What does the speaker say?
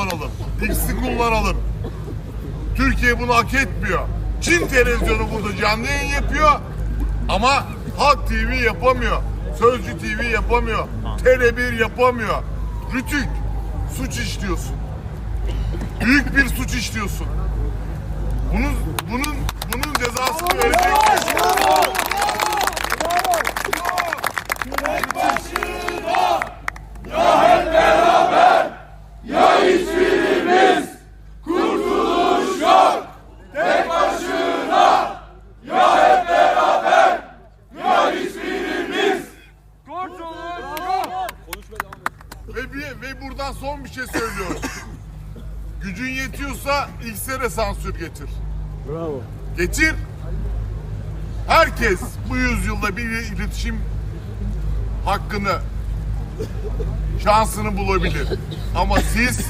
kullanalım. X'i kullanalım. Türkiye bunu hak etmiyor. Çin televizyonu burada canlı yayın yapıyor ama Halk TV yapamıyor. Sözcü TV yapamıyor. Tele1 yapamıyor. Rütük suç işliyorsun. Büyük bir suç işliyorsun. Bunun Ve, buradan son bir şey söylüyorum. Gücün yetiyorsa X'e sansür getir. Bravo. Getir. Herkes bu yüzyılda bir iletişim hakkını, şansını bulabilir. Ama siz